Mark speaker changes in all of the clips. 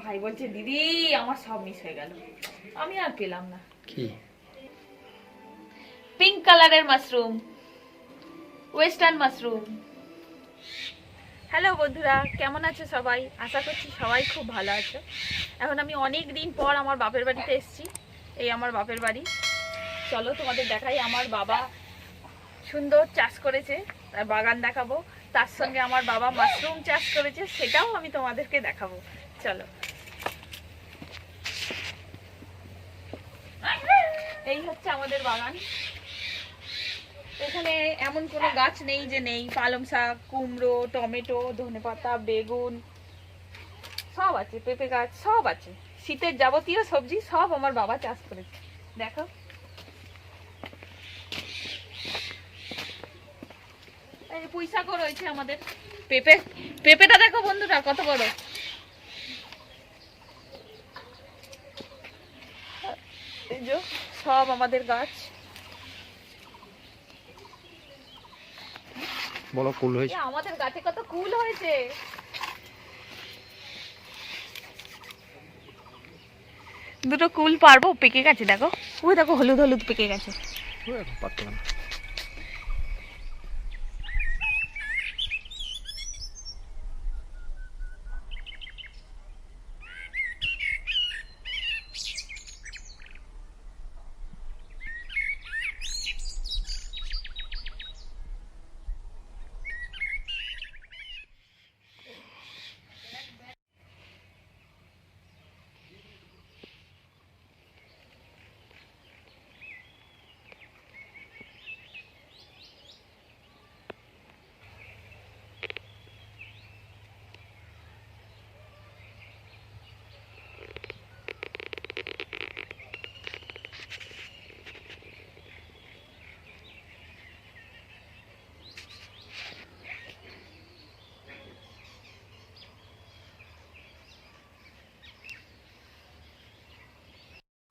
Speaker 1: ভাই বলছে দিদি আমার সব মিস হয়ে গেল। আমি আর পেলাম না।
Speaker 2: কি?
Speaker 1: পিঙ্ক কালারের মাশরুম ওয়েস্টার্ন মাশরুম হ্যালো বন্ধুরা কেমন আছে সবাই? আশা করছি সবাই খুব ভালো আছে। এখন আমি অনেক দিন পর আমার বাপের বাড়িতে এসেছি এই আমার বাপের বাড়ি। চলো তোমাদের দেখাই আমার বাবা সুন্দর চাষ করেছে তার বাগান দেখাবো। তার সঙ্গে আমার বাবা মাশরুম চাষ করেছে সেটাও আমি তোমাদেরকে দেখাবো। চলো। এই হচ্ছে আমাদের বাগান। এখানে এমন কোনো গাছ নেই যে নেই। পালং শাক, কুমড়ো, টমেটো, ধনেপাতা, বেগুন, সব আছে, পেঁপে গাছ, সব আছে। শীতের যাবতীয় সবজি সব আমার বাবা চাষ করেছে। দেখো। এই পুঁই রয়েছে আমাদের। পেঁপে, পেঁপেটা দেখো বন্ধুরা কত বড়। এই যে সব আমাদের গাছ।
Speaker 2: বলো কুল হয়েছে।
Speaker 1: আমাদের গাছে কত কুল হয়েছে। দুটো কুল পারব পেকে গেছে দেখো। ওই দেখো হলুদ হলুদ পেকে গেছে।
Speaker 2: পারতে না।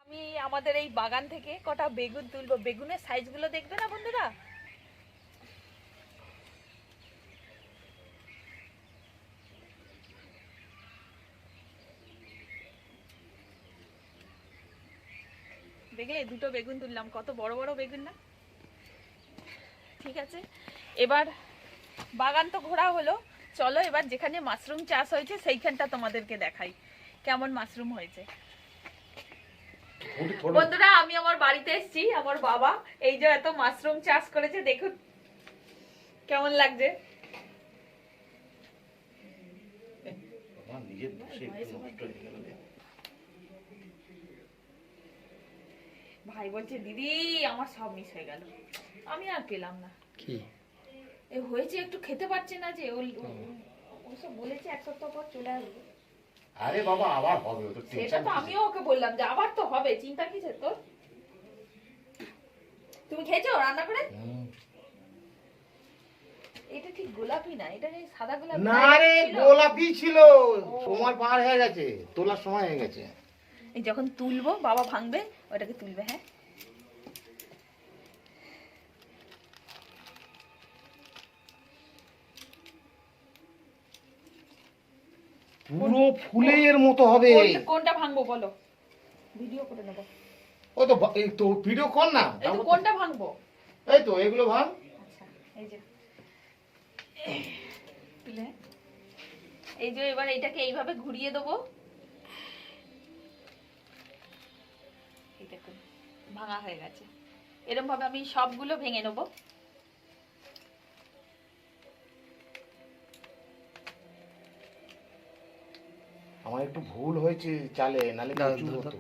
Speaker 1: আমি আমাদের এই বাগান থেকে কটা বেগুন তুলবো। বেগুনের সাইজগুলো দেখবে না বন্ধুরা? দেখলে দুটো বেগুন তুললাম। কত বড় বড় বেগুন না? ঠিক আছে। এবার বাগান তো ঘোরা হলো। চলো এবার যেখানে মাশরুম চাষ হয়েছে সেইখানটা তোমাদেরকে দেখাই। কেমন মাশরুম হয়েছে? বন্ধুরা আমি আমার বাড়িতে এসেছি আমার বাবা। এই যে এত মাশরুম চাষ করেছে দেখুন কেমন লাগছে। ভাই বলছে দিদি আমার সব মিস হয়ে গেল। আমি আর পেলাম না।
Speaker 2: কি?
Speaker 1: এ হয়েছে একটু খেতে পারছে না যে ও- বলেছে এক সপ্তাহ পর চলে আসবে।
Speaker 3: আরে বাবা আবার হবে তো
Speaker 1: সেটা তো আমিও ওকে বললাম যে আবার তো হবে চিন্তা কিসের তোর? তুমি খেয়েছো রান্না করে? এটা ঠিক গোলাপি না? এটা সাদা গোলাপি?
Speaker 3: না রে
Speaker 1: ছিল।
Speaker 3: গোলাপি ছিল। সময় পার হয়ে গেছে তোলার সময় হয়ে গেছে।
Speaker 1: যখন তুলবো বাবা ভাঙবে ওটাকে তুলবে হ্যাঁ?
Speaker 3: পুরো ফুলের মতো হবে।
Speaker 1: কোনটা- ভাঙবো বলো? ভিডিও করে নেব।
Speaker 3: ও তো এই তো ভিডিও কর না।
Speaker 1: এই তো কোনটা ভাঙবো?
Speaker 3: এই তো এগুলো ভাঙ।
Speaker 1: আচ্ছা এই যে। এই যে এবার এইটাকে এইভাবে ঘুরিয়ে দেবো। এই দেখুন ভাঙা হয়ে গেছে। এরকম ভাবে আমি সবগুলো ভেঙে নেব।
Speaker 3: আমার একটু ভুল হয়েছে চালে নালে
Speaker 2: দাও,
Speaker 3: হতো।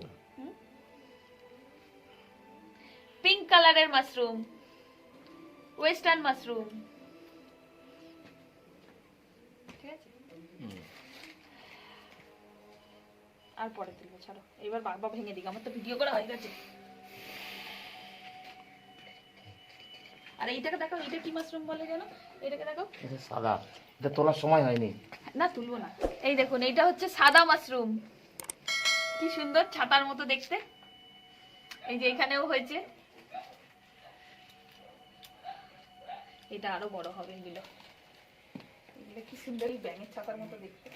Speaker 1: পিঙ্ক কালারের মাশরুম ওয়েস্টার্ন মাশরুম আর পরে তুলবো ছাড়ো এবার বাবা ভেঙে দিক আমার তো ভিডিও করা হয়ে গেছে। আর এইটাকে দেখো এইটা কি মাশরুম বলে জানো? এটাকে দেখো
Speaker 3: এটা সাদা এটা তোলার সময় হয়নি।
Speaker 1: না, তুলবো না। এই দেখুন, এইটা হচ্ছে সাদা মাশরুম। কি সুন্দর ছাতার মতো দেখতে। এই যে এখানেও হয়েছে। এটা আরও বড় হবে এগুলো। এগুলো কি সুন্দর, এই ব্যাঙের ছাতার মতো দেখতে।